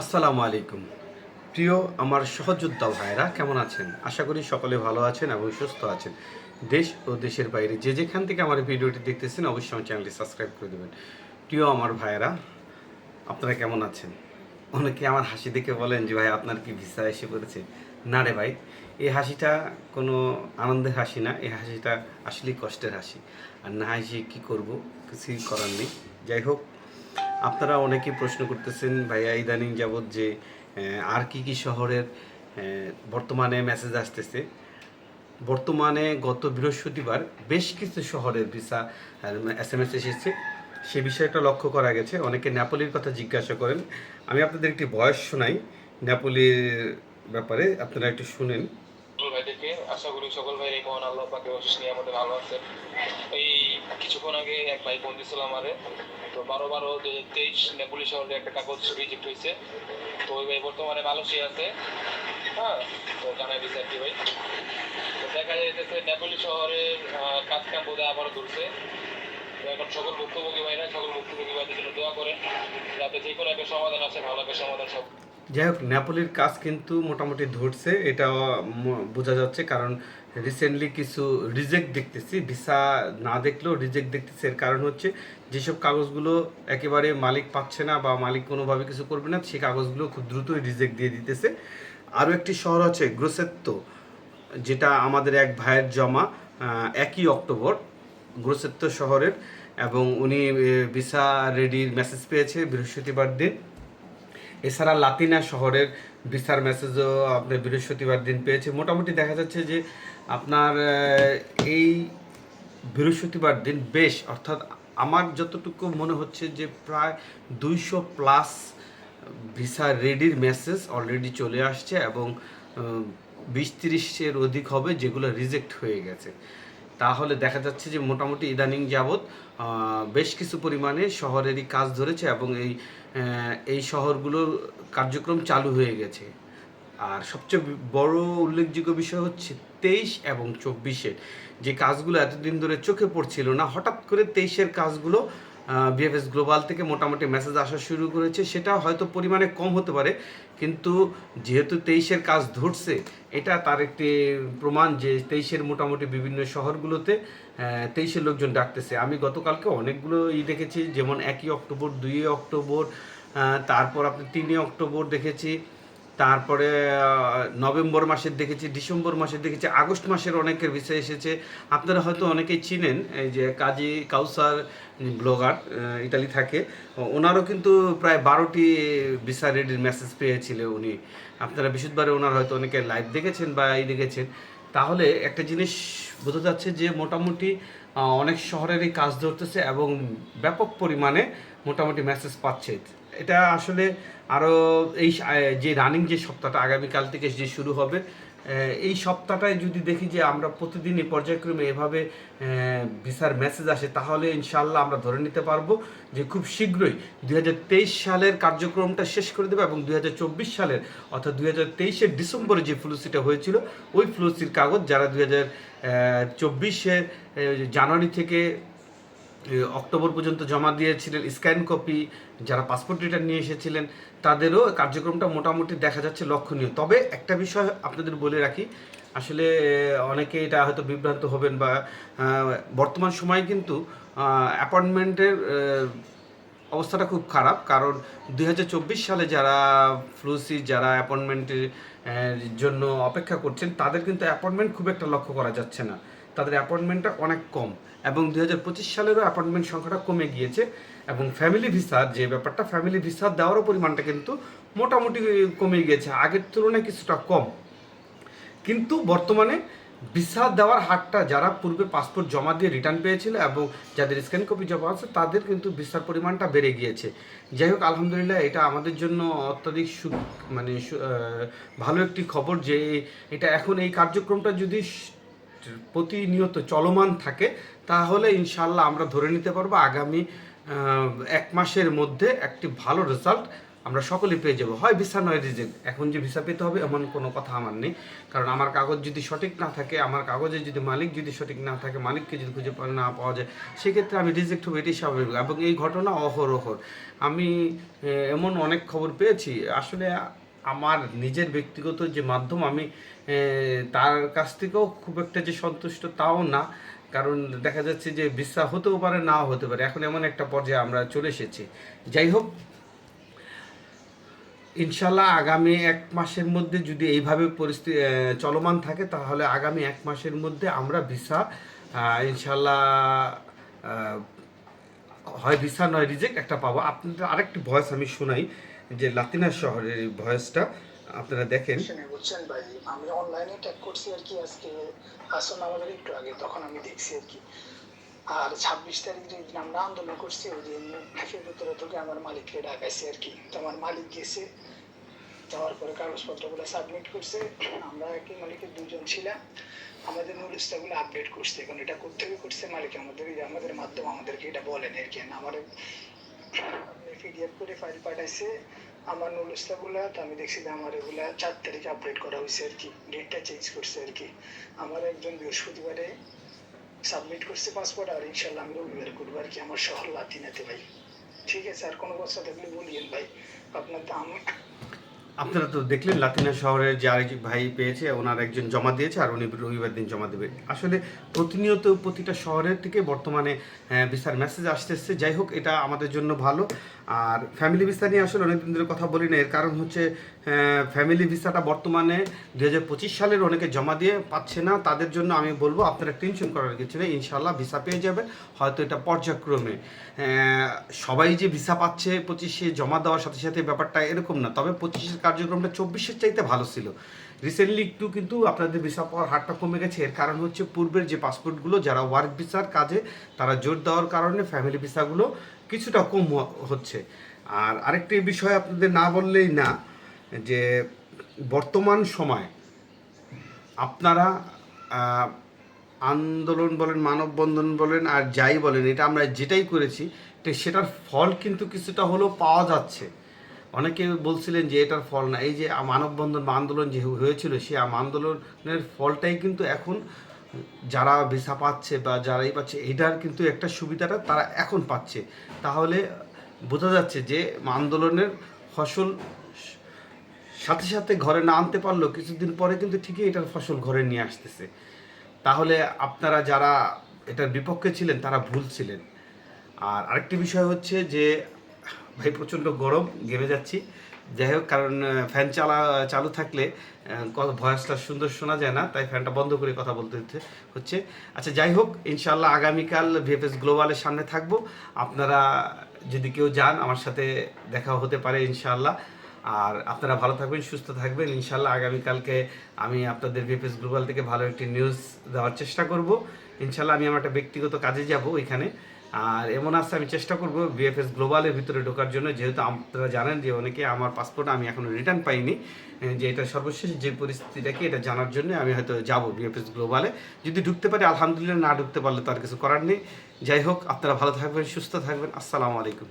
আসসালামু আলাইকুম। প্রিয় আমার সহযোদ্ধা ভাইরা কেমন আছেন? আশা করি সকলে ভালো আছেন এবং সুস্থ আছেন। দেশ ও দেশের বাইরে যে যেখান থেকে আমার ভিডিওটি দেখতেছেন, অবশ্যই আমার চ্যানেলটি সাবস্ক্রাইব করে দেবেন। প্রিয় আমার ভাইরা আপনারা কেমন আছেন? অনেকে আমার হাসি দেখে বলেন যে, ভাই, আপনার কি ভিসা এসে পড়েছে? না রে ভাই, এই হাসিটা কোনো আনন্দের হাসি না, এই হাসিটা আসলেই কষ্টের হাসি। আর না হাসি কী করব, কিছুই করার নেই। যাই হোক আপনারা অনেকে প্রশ্ন করতেছেন, ভাইয়া, ইদানিং যাবৎ যে আর কি কি শহরের বর্তমানে মেসেজ আসতেছে? বর্তমানে গত বৃহস্পতিবার বেশ কিছু শহরের ভিসা এস এম এস এসেছে। সে বিষয়টা লক্ষ্য করা গেছে। অনেকে নেপালির কথা জিজ্ঞাসা করেন। আমি আপনাদের একটি বয়স শোনাই নেপালির ব্যাপারে। আপনারা একটু শুনেন। ভাইদেরকে আশা করি সকল ভাই মহান আল্লাহ পাকে অশেষ নিয়ে আমাদের ভালো আছে। এই কিছুক্ষণ আগে এক ভাই ফোন দিছিল আমারে, তো বারো বারো দু হাজার তেইশ নেপুলি শহরে একটা কাগজ রিজেক্ট হয়েছে। তো ওই ভাই বর্তমানে মালয়েশিয়া আছে। হ্যাঁ তো জানাই দিচ্ছে আর কি ভাই। তো দেখা যাইতেছে নেপালি শহরের কাজ কাম বোধহয় আবারও ধরছে। তো এখন সকল ভুক্তভোগী ভাইরা, সকল ভুক্তভোগী ভাইদের জন্য দোয়া করেন, যাতে যে কোনো একটা সমাধান আছে ভালো একটা সমাধান সব যাই হোক নেপালের কাজ কিন্তু মোটামুটি ধরছে এটা বোঝা যাচ্ছে, কারণ রিসেন্টলি কিছু রিজেক্ট দেখতেছি ভিসা না দেখলেও রিজেক্ট দেখতেছি। এর কারণ হচ্ছে, যেসব কাগজগুলো একেবারে মালিক পাচ্ছে না বা মালিক কোনোভাবে কিছু করবে না, সেই কাগজগুলো খুব দ্রুতই রিজেক্ট দিয়ে দিতেছে। আরও একটি শহর আছে গ্রোসেত্ত যেটা আমাদের এক ভাইয়ের জমা একই অক্টোবর গ্রোসেত্ত শহরের, এবং উনি ভিসা রেডির মেসেজ পেয়েছে বৃহস্পতিবার দিন। এছাড়া লাতিনা শহরের ভিসার মেসেজও আপনার বৃহস্পতিবার দিন পেয়েছে। মোটামুটি দেখা যাচ্ছে যে আপনার এই বৃহস্পতিবার দিন বেশ, অর্থাৎ আমার যতটুকু মনে হচ্ছে যে প্রায় দুইশো প্লাস ভিসা রেডির মেসেজ অলরেডি চলে আসছে এবং বিশ তিরিশের অধিক হবে যেগুলো রিজেক্ট হয়ে গেছে। তাহলে দেখা যাচ্ছে যে মোটামুটি ইদানিং যাবৎ বেশ কিছু পরিমাণে শহরেরই কাজ ধরেছে এবং এই এই শহরগুলোর কার্যক্রম চালু হয়ে গেছে। আর সবচেয়ে বড় উল্লেখযোগ্য বিষয় হচ্ছে তেইশ এবং চব্বিশের যে কাজগুলো এতদিন ধরে চোখে পড়ছিল না, হঠাৎ করে তেইশের কাজগুলো বিএফএস গ্লোবাল থেকে মোটামুটি মেসেজ আসা শুরু করেছে। সেটা হয়তো পরিমাণে কম হতে পারে, কিন্তু যেহেতু তেইশের কাজ ধরছে, এটা তার একটি প্রমাণ যে তেইশের মোটামুটি বিভিন্ন শহরগুলোতে তেইশের লোকজন ডাকতেছে। আমি গতকালকে অনেকগুলো ই দেখেছি, যেমন একই অক্টোবর, দুই অক্টোবর তারপর আপনি তিনই অক্টোবর দেখেছি তারপরে নভেম্বর মাসের দেখেছি, ডিসেম্বর মাসের দেখেছি, আগস্ট মাসের অনেকের বিষয় এসেছে। আপনারা হয়তো অনেকেই চিনেন, এই যে কাজী কাউসার ব্লগার ইটালি থাকে, ওনারও কিন্তু প্রায় বারোটি ভিসা রেডির মেসেজ পেয়েছিল উনি। আপনারা বিশুদ্ধবারে ওনার হয়তো অনেকে লাইভ দেখেছেন বা এই দেখেছেন। তাহলে একটা জিনিস বোঝা যাচ্ছে যে মোটামুটি অনেক শহরেরই কাজ ধরতেছে এবং ব্যাপক পরিমাণে মোটামুটি মেসেজ পাচ্ছে। এটা আসলে আরও এই যে রানিং যে সপ্তাহটা আগামীকাল থেকে যে শুরু হবে এই সপ্তাহটায় যদি দেখি যে আমরা প্রতিদিনই পর্যায়ক্রমে এভাবে ভিসার মেসেজ আসে, তাহলে ইনশাল্লাহ আমরা ধরে নিতে পারব যে খুব শীঘ্রই দুই হাজার তেইশ সালের কার্যক্রমটা শেষ করে দেবে এবং দুই হাজার চব্বিশ সালের অর্থাৎ দুই হাজার তেইশের ডিসেম্বরে যে ফ্লুসিটা হয়েছিল, ওই ফ্লুসির কাগজ যারা দুই হাজার চব্বিশের জানুয়ারি থেকে অক্টোবর পর্যন্ত জমা দিয়েছিলেন স্ক্যান কপি, যারা পাসপোর্ট রিটার্ন নিয়ে এসেছিলেন, তাদেরও কার্যক্রমটা মোটামুটি দেখা যাচ্ছে লক্ষণীয়। তবে একটা বিষয় আপনাদের বলে রাখি, আসলে অনেকে এটা হয়তো বিভ্রান্ত হবেন বা বর্তমান সময়ে কিন্তু অ্যাপয়েন্টমেন্টের অবস্থাটা খুব খারাপ। কারণ দু হাজার চব্বিশ সালে যারা ফ্লুসি যারা অ্যাপয়েন্টমেন্টের জন্য অপেক্ষা করছেন, তাদের কিন্তু অ্যাপয়েন্টমেন্ট খুব একটা লক্ষ্য করা যাচ্ছে না। তাদের অ্যাপয়েন্টমেন্টটা অনেক কম। এবং দু হাজার পঁচিশ সালেরও অ্যাপয়েন্টমেন্ট সংখ্যাটা কমে গিয়েছে। এবং ফ্যামিলি ভিসার যে ব্যাপারটা ফ্যামিলি ভিসা দেওয়ারও পরিমাণটা কিন্তু মোটামুটি কমে গিয়েছে। আগের তুলনায় কিছুটা কম। কিন্তু বর্তমানে ভিসা দেওয়ার হারটা যারা পূর্বে পাসপোর্ট জমা দিয়ে রিটার্ন পেয়েছিল এবং যাদের স্ক্যান কপি জমা আছে, তাদের কিন্তু ভিসার পরিমাণটা বেড়ে গিয়েছে। যাই হোক, আলহামদুলিল্লাহ এটা আমাদের জন্য অত্যাধিক সু মানে ভালো একটি খবর যে এটা এখন এই কার্যক্রমটা যদি প্রতিনিয়ত চলমান থাকে, তাহলে ইনশাল্লাহ আমরা ধরে নিতে পারব আগামী এক মাসের মধ্যে একটি ভালো রেজাল্ট আমরা সকলেই পেয়ে যাব। হয় ভিসা নয় রিজেক্ট এখন যে ভিসা পেতে হবে এমন কোনো কথা আমার নেই। কারণ আমার কাগজ যদি সঠিক না থাকে, আমার কাগজে যদি মালিক যদি সঠিক না থাকে, মালিককে যদি খুঁজে না পাওয়া যায়, সেক্ষেত্রে আমি রিজেক্ট হব এটি স্বাভাবিক। এবং এই ঘটনা অহরহর আমি এমন অনেক খবর পেয়েছি। আসলে আমার নিজের ব্যক্তিগত যে মাধ্যম, আমি তার কাছ থেকেও খুব একটা যে সন্তুষ্ট তাও না। কারণ দেখা যাচ্ছে যে ভিসা হতেও পারে না হতে পারে। এখন এমন একটা পর্যায়ে আমরা চলে এসেছি। যাই হোক, ইনশাল্লাহ আগামী এক মাসের মধ্যে যদি এইভাবে পরিস্থিতি চলমান থাকে, তাহলে আগামী এক মাসের মধ্যে আমরা ভিসা ইনশাল্লাহ হয় ভিসা, নয় রিজেক্ট একটা পাবো। আপনাদের আরেকটি ভয়েস আমি শোনাই। যে লাতিনা শহরের ভয়েসটা আপনারা দেখেন। বুঝছেন ভাই? আমি অনলাইনে ট্যাগ করছি আর কি আজকে। আসুন আমাদের একটু আগে, তখন আমি দেখছি আর কি। আর ছাব্বিশ তারিখ যেদিন আমরা আন্দোলন করছি, ওই দিন ফেরতরা থেকে আমার মালিককে ডাকাইছে আর কি। তো আমার মালিক গেছে, যাওয়ার পরে কাগজপত্রগুলো সাবমিট করছে। আমরা একই মালিকের দুজন ছিলাম। আমাদের নুলিশটাগুলো আপডেট করছে। এখন এটা করতে করছে মালিক। আমাদের আমাদের মাধ্যমে, আমাদেরকে এটা বলেন আর কি। আমার পিডিএফ করে ফাইল পাঠাইছে। আমার নুলস্তাগুলা তো আমি দেখছি যে আমার এগুলা চার তারিখে আপডেট করা হয়েছে আর কি। ডেটটা চেঞ্জ করছে আর কি। আমার একজন বৃহস্পতিবারে সাবমিট করছে পাসপোর্ট আর ইনশাল্লাহ আমি রবিবারে করব আর কি। আমার শহর লাতিনাতে ভাই। ঠিক আছে, আর কোনো কথা থাকলে বলিয়েন ভাই। আপনার তো আমি আপনারা তো দেখলেন লাতিনা শহরের যে আরেক ভাই পেয়েছে ওনার একজন জমা দিয়েছে আর উনি রবিবার দিন জমা দেবে। আসলে প্রতিনিয়ত প্রতিটা শহরের থেকে বর্তমানে আহ, ভিসার মেসেজ আসতেছে। যাই হোক এটা আমাদের জন্য ভালো। আর ফ্যামিলি ভিসা নিয়ে আসলে অনেকদিন ধরে কথা বলি না। এর কারণ হচ্ছে ফ্যামিলি ভিসাটা বর্তমানে দু হাজার পঁচিশ সালের অনেকে জমা দিয়ে পাচ্ছে না। তাদের জন্য আমি বলব আপনারা টেনশন করার কিছু নেই। ইনশাল্লাহ ভিসা পেয়ে যাবেন। হয়তো এটা পর্যায়ক্রমে সবাই যে ভিসা পাচ্ছে পঁচিশে জমা দেওয়ার সাথে সাথে ব্যাপারটা এরকম না। তবে পঁচিশের কার্যক্রমটা চব্বিশের চাইতে ভালো ছিল। রিসেন্টলি একটু কিন্তু আপনাদের ভিসা পাওয়ার হারটা কমে গেছে। এর কারণ হচ্ছে পূর্বের যে পাসপোর্টগুলো যারা ওয়ার্ক ভিসার কাজে, তারা জোর দেওয়ার কারণে ফ্যামিলি ভিসাগুলো কিছুটা কম হচ্ছে। আর আরেকটি বিষয় আপনাদের না বললেই না, যে বর্তমান সময় আপনারা আন্দোলন বলেন, মানববন্ধন বলেন, আর যাই বলেন, এটা আমরা যেটাই করেছি সেটার ফল কিন্তু কিছুটা হলেও পাওয়া যাচ্ছে। অনেকে বলছিলেন যে এটার ফল না, এই যে মানববন্ধন বা আন্দোলন যে হয়েছিল আম- আন্দোলনের ফলটাই কিন্তু এখন যারা ভিসা পাচ্ছে বা যারাই পাচ্ছে, এটার কিন্তু একটা সুবিধাটা তারা এখন পাচ্ছে। তাহলে বোঝা যাচ্ছে যে আন্দোলনের ফসল সাথে সাথে ঘরে না আনতে পারলেও কিছুদিন পরে কিন্তু ঠিকই এটার ফসল ঘরে নিয়ে আসতেছে। তাহলে আপনারা যারা এটার বিপক্ষে ছিলেন, তারা ভুল ছিলেন। আর আরেকটি বিষয় হচ্ছে যে ভাই, প্রচণ্ড গরম, ঘেমে যাচ্ছি। যাই হোক, কারণ ফ্যান চালা, চালু থাকলে ভয়েসটা সুন্দর শোনা যায় না, তাই ফ্যানটা বন্ধ করে কথা বলতে হচ্ছে- আচ্ছা যাই হোক ইনশাল্লাহ আগামীকাল ভিএফএস গ্লোবালের সামনে থাকব। আপনারা যদি কেউ যান, আমার সাথে দেখা হতে পারে ইনশাল্লাহ আর আপনারা ভালো থাকবেন, সুস্থ থাকবেন। ইনশাল্লাহ আগামীকালকে আমি আপনাদের ভিএফএস গ্লোবাল থেকে ভালো একটি নিউজ দেওয়ার চেষ্টা করব। ইনশাল্লাহ আমি আমার একটা ব্যক্তিগত কাজে যাব ওইখানে। আর এমন আছে, আমি চেষ্টা করব বিএফএস গ্লোবালের ভিতরে ঢোকার জন্য। যেহেতু আপনারা জানেন যে অনেকে আমার পাসপোর্ট আমি এখনও রিটার্ন পাইনি যে এটা সর্বশেষ যে পরিস্থিতিটা কি এটা জানার জন্য আমি হয়তো যাব বিএফএস গ্লোবালে যদি ঢুকতে পারি, আলহামদুলিল্লাহ, না ঢুকতে পারলে তো আর কিছু করার নেই। যাই হোক, আপনারা ভালো থাকবেন, সুস্থ থাকবেন। আসসালামু আলাইকুম।